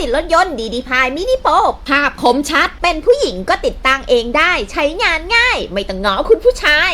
ติดรถยนต์ดีดีพายมินิโปภาพคมชัด เป็นผู้หญิงก็ติดตั้งเองได้ ใช้งานง่าย ไม่ต้องง้อคุณผู้ชาย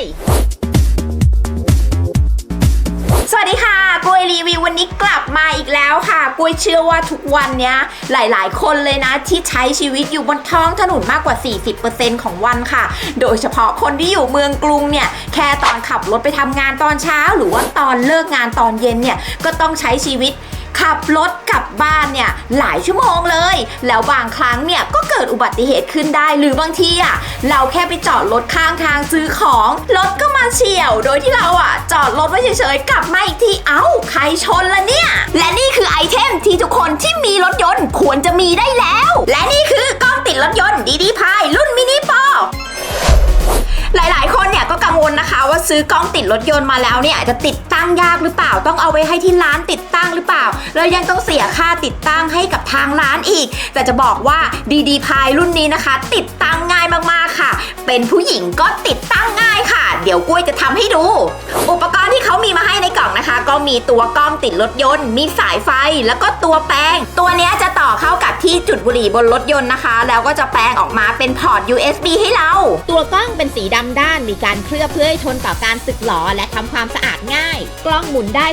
สวัสดีค่ะกล้วยรีวิววันนี้กลับมาอีกแล้วค่ะกล้วยเชื่อว่าทุกวันเนี้ยหลายๆ คนเลยนะที่ใช้ชีวิตอยู่บนท้องถนนมากกว่า 40%ของวันค่ะ โดยเฉพาะคนที่อยู่เมืองกรุงเนี่ยแค่ตอนขับรถไปทำงานตอนเช้า หรือว่าตอนเลิกงานตอนเย็นเนี่ยก็ต้องใช้ชีวิต ขับรถกลับบ้านเนี่ยหลายชั่วโมงเลย แล้วบางครั้งเนี่ยก็เกิดอุบัติเหตุขึ้นได้หรือบางทีอะเราแค่ไปจอดรถข้างทางซื้อของรถก็มาเฉี่ยว โดยที่เราอะจอดรถไว้เฉยๆกลับมาอีกทีเอ้าใครชนละเนี่ย และนี่คือไอเทมที่ทุกคนที่มีรถยนต์ควรจะมีได้แล้ว และนี่คือกล้องติดรถยนต์ดีดีพาย ซื้อกล้องติดรถยนต์มาแล้วเนี่ยจะติดตั้งยากหรือเปล่า ต้องเอาไว้ให้ที่ร้านติดตั้งหรือเปล่า แล้วยังต้องเสียค่าติดตั้งให้กับทางร้านอีก แต่จะบอกว่าดีดีพายรุ่นนี้นะคะ ติดตั้งง่ายมากๆค่ะ เป็นผู้หญิงก็ติดตั้งง่ายค่ะ เดี๋ยวกล้วยจะทำให้ดู อุปกร เขามีมาให้ในกล่องนะคะ ก็มีตัวกล้องติดรถยนต์ มีสายไฟแล้วก็ตัวแปลง ตัวเนี้ยจะต่อเข้ากับที่จุดบุหรี่บนรถยนต์นะคะ แล้วก็จะแปลงออกมาเป็นพอร์ต USB ให้เรา ตัวกล้องเป็นสีดำด้านมีการเคลือบเพื่อให้ทนต่อการสึกหรอและทำความสะอาดง่าย กล้องหมุนได้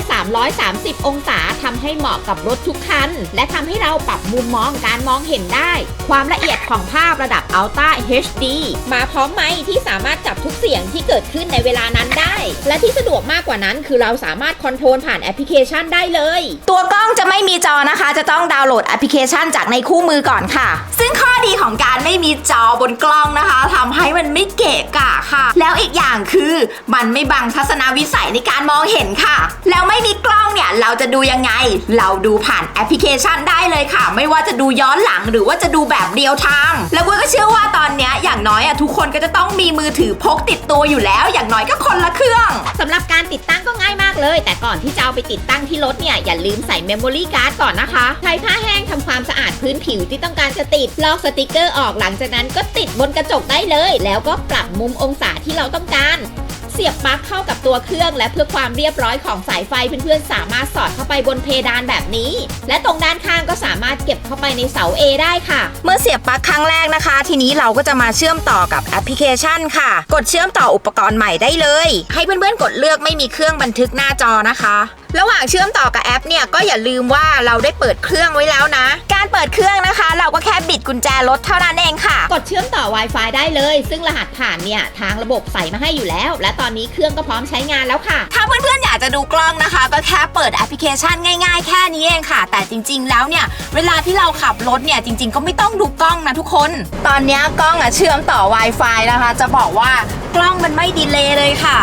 330 องศาทำให้เหมาะกับรถทุกคัน และทำให้เราปรับมุมมองการมองเห็นได้ ความละเอียดของภาพระดับ Ultra HD มาพร้อมไมค์ที่สามารถจับทุกเสียงที่เกิดขึ้นในเวลานั้นได้ และที่สะดวกมากกว่านั้นคือเราสามารถคอนโทรลผ่านแอปพลิเคชันได้เลย ตัวกล้องจะไม่มีจอนะคะ จะต้องดาวน์โหลดแอปพลิเคชันจากในคู่มือก่อนค่ะ ซึ่งข้อดีของการไม่มีจอบนกล้องนะคะทำให้มันไม่เกะกะค่ะ แล้วอีกอย่างคือมันไม่บังทัศนวิสัยในการมองเห็นค่ะ แล้วไม่มีกล้องเนี่ยเราจะดูยังไง เราดูผ่านแอปพลิเคชันได้เลยค่ะ ไม่ว่าจะดูย้อนหลังหรือว่าจะดูแบบเรียลไทม์แล้วกุ้ยก็เชื่อว่าตอนเนี้ยอย่างน้อยอะทุกคนก็จะต้องมีมือถือพกติดตัวอยู่แล้ว อย่างน้อยก็คนละเครื่องสำหรับการติดตั้งก็ง่ายมากเลย แต่ก่อนที่จะเอาไปติดตั้งที่รถเนี่ย อย่าลืมใส่เมมโมรี่การ์ดก่อนนะคะ ใช้ผ้าแห้งทำความสะอาดพื้นผิวที่ต้องการจะติด ลอกสติกเกอร์ออกหลังจากนั้นก็ติดบนกระจกได้เลย แล้วก็ปรับมุมองศาที่เราต้องการ เสียบปลั๊กเข้ากับตัวเครื่อง และเพื่อความเรียบร้อยของสายไฟเพื่อนๆ สามารถสอดเข้าไปบนเพดานแบบนี้ และตรงด้านข้างก็สามารถเก็บเข้าไปในเสา A ได้ค่ะ เมื่อเสียบปลั๊กครั้งแรกนะคะ ทีนี้เราก็จะมาเชื่อมต่อกับแอปพลิเคชันค่ะ กดเชื่อมต่ออุปกรณ์ใหม่ได้เลย ให้เพื่อนๆกดเลือกไม่มีเครื่องบันทึกหน้าจอนะคะระหว่างเชื่อมต่อกับแอปเนี่ยก็อย่าลืมว่าเราได้เปิดเครื่องไว้แล้วนะ การเปิดเครื่องนะคะ เราก็แค่บิดกุญแจรถเท่านั้นเองค่ะ กดเชื่อมต่อ Wi-Fi ได้เลย ซึ่งรหัสผ่านเนี่ยทางระบบใส่มาให้อยู่แล้ว และตอนนี้เครื่องก็พร้อมใช้งานแล้วค่ะ ถ้าเพื่อนๆอยากจะดูกล้องนะคะ ก็แค่เปิดแอปพลิเคชันง่ายๆ แค่นี้เองค่ะ แต่จริง ๆ แล้วเนี่ย เวลาที่เราขับรถเนี่ยจริง ๆ ก็ไม่ต้องดูกล้องนะทุกคน ตอนเนี้ยกล้องอะเชื่อมต่อ Wi-Fi นะคะ จะบอกว่ากล้องมันไม่ดีเลย์เลยค่ะ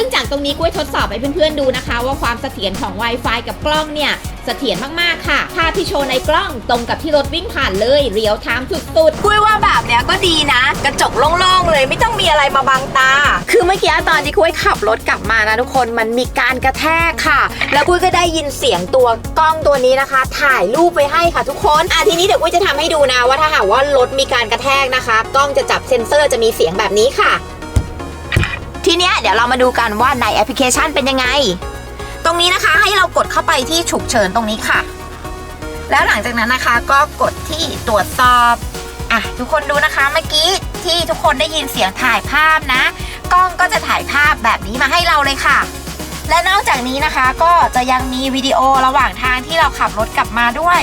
ซึ่งจากตรงนี้กุ้ยทดสอบให้เพื่อนๆดูนะคะ ว่าความเสถียรของ Wi-Fi กับกล้องเนี่ยเสถียรมากๆค่ะ ภาพที่โชว์ในกล้องตรงกับที่รถวิ่งผ่านเลยเรียวไทม์สุดกุ้ยว่าแบบเนี้ยก็ดีนะ กระจกโล่งๆเลยไม่ต้องมีอะไรมาบังตา คือเมื่อกี้ตอนที่กุ้ยขับรถกลับมานะทุกคนมันมีการกระแทกค่ะ แล้วกุ้ยก็ได้ยินเสียงตัวกล้องตัวนี้นะคะ ถ่ายรูปไปให้ค่ะทุกคนอะทีนี้เดี๋ยวกุ้ยจะทำให้ดูนะว่าถ้าหากว่ารถมีการกระแทกนะคะ กล้องจะจับเซ็นเซอร์จะมีเสียงแบบนี้ค่ะ ทีเนี้ยเดี๋ยวเรามาดูกันว่าในแอปพลิเคชันเป็นยังไง ตรงนี้นะคะให้เรากดเข้าไปที่ฉุกเฉินตรงนี้ค่ะ แล้วหลังจากนั้นนะคะก็กดที่ตรวจสอบอะทุกคนดูนะคะเมื่อกี้ที่ทุกคนได้ยินเสียงถ่ายภาพนะ กล้องก็จะถ่ายภาพแบบนี้มาให้เราเลยค่ะ และนอกจากนี้นะคะก็จะยังมีวิดีโอระหว่างทางที่เราขับรถกลับมาด้วย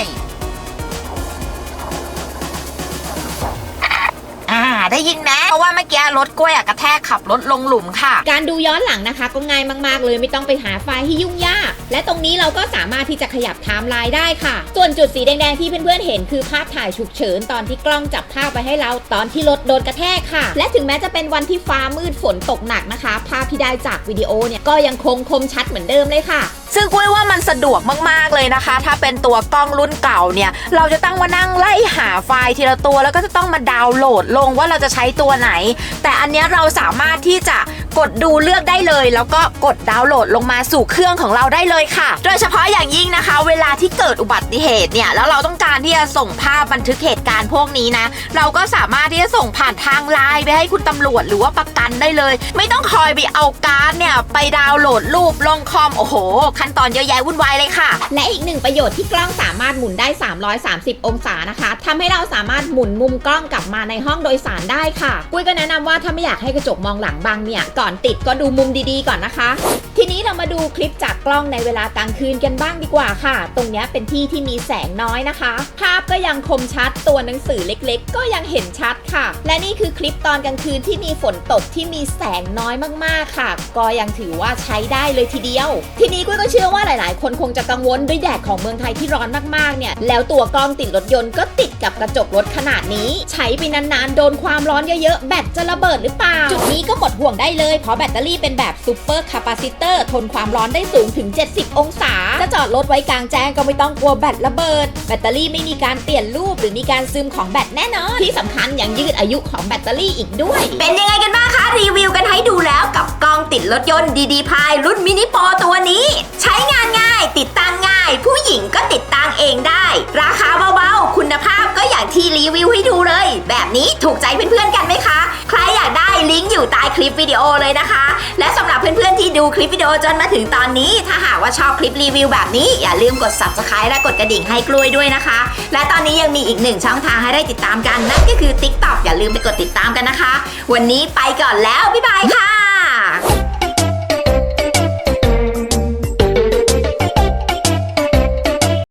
อ่าได้ยินไหม ราะว่าเมื่อกี้รถกล้วยอะกระแทกขับรถลงหลุมค่ะ การดูย้อนหลังนะคะก็ง่ายมากๆ เลยไม่ต้องไปหาไฟล์ที่ยุ่งยาก และตรงนี้เราก็สามารถที่จะขยับไทม์ไลน์ได้ค่ะ ส่วนจุดสีแดงๆที่เพื่อนๆเห็นคือภาพถ่ายฉุกเฉินตอนที่กล้องจับภาพไปให้เราตอนที่รถโดนกระแทกค่ะ และถึงแม้จะเป็นวันที่ฟ้ามืดฝนตกหนักนะคะ ภาพที่ได้จากวิดีโอเนี่ยก็ยังคงคมชัดเหมือนเดิมเลยค่ะซึ่งกุ้ยว่ามันสะดวกมากๆเลยนะคะ ถ้าเป็นตัวกล้องรุ่นเก่าเนี่ย เราจะต้องมานั่งไล่หาไฟล์ทีละตัว แล้วก็จะต้องมาดาวน์โหลดลงว่าเราจะใช้ตัวไหน แต่อันเนี้ยเราสามารถที่จะ กดดูเลือกได้เลย แล้วก็กดดาวน์โหลดลงมาสู่เครื่องของเราได้เลยค่ะ โดยเฉพาะอย่างยิ่งนะคะ เวลาที่เกิดอุบัติเหตุเนี่ยแล้วเราต้องการที่จะส่งภาพบันทึกเหตุการณ์พวกนี้นะ เราก็สามารถที่จะส่งผ่านทางไลน์ไปให้คุณตำรวจหรือว่าประกันได้เลย ไม่ต้องคอยไปเอาการ์ดเนี่ยไปดาวน์โหลดรูปลงคอมโอ้โห ขั้นตอนเยอะแยะวุ่นวายเลยค่ะ และอีกหนึ่งประโยชน์ที่กล้องสามารถหมุนได้ 330 องศานะคะทำให้เราสามารถหมุนมุมกล้องกลับมาในห้องโดยสารได้ค่ะ กุ้ยก็แนะนำว่าถ้าไม่อยากให้กระจกมองหลังบังเนี่ยก่อนติดก็ดูมุมดีๆก่อนนะคะ นี้เรามาดูคลิปจากกล้องในเวลากลางคืนกันบ้างดีกว่าค่ะ ตรงนี้เป็นที่ที่มีแสงน้อยนะคะ ภาพก็ยังคมชัดตัวหนังสือเล็กๆ ก็ยังเห็นชัดค่ะ และนี่คือคลิปตอนกลางคืนที่มีฝนตกที่มีแสงน้อยมากๆค่ะ ก็ยังถือว่าใช้ได้เลยทีเดียว ทีนี้กุ้ยก็เชื่อว่าหลาย ๆ คนคงจะกังวลด้วยแดดของเมืองไทยที่ร้อนมากๆเนี่ย แล้วตัวกล้องติดรถยนต์ก็ติดกับกระจกรถขนาดนี้ ใช้ไปนานๆโดนความร้อนเยอะๆแบตจะระเบิดหรือเปล่าจุดนี้ก็หมดห่วงได้เลยเพราะแบตเตอรี่เป็นแบบซูเปอร์คาปาซิเตอร์ทนความร้อนได้สูงถึง 70 องศา จะจอดรถไว้กลางแจ้งก็ไม่ต้องกลัวแบตระเบิด แบตเตอรี่ไม่มีการเปลี่ยนรูปหรือมีการซึมของแบตแน่นอน ที่สำคัญยังยืดอายุของแบตเตอรี่อีกด้วย เป็นยังไงกันบ้างคะ รีวิวกันให้ดูแล้วกับกล้องติดรถยนต์ดีดีพายรุ่นมินิโปรตัวนี้ ใช้งานง่าย ติดตั้งง่าย ผู้หญิงก็ติดตั้งเองได้ ราคาเบาๆ คุณภาพก็อย่างที่รีวิวให้ดูเลย แบบนี้ถูกใจเพื่อนๆกันไหมคะ อยู่ใต้คลิปวิดีโอเลยนะคะ และสำหรับเพื่อนๆที่ดูคลิปวิดีโอจนมาถึงตอนนี้ ถ้าหากว่าชอบคลิปรีวิวแบบนี้ อย่าลืมกด subscribe และกดกระดิ่งให้กล้วยด้วยนะคะ และตอนนี้ยังมีอีกหนึ่งช่องทางให้ได้ติดตามกันนั่นก็คือ TikTok อย่าลืมไปกดติดตามกันนะคะ วันนี้ไปก่อนแล้วบ๊ายบายค่ะ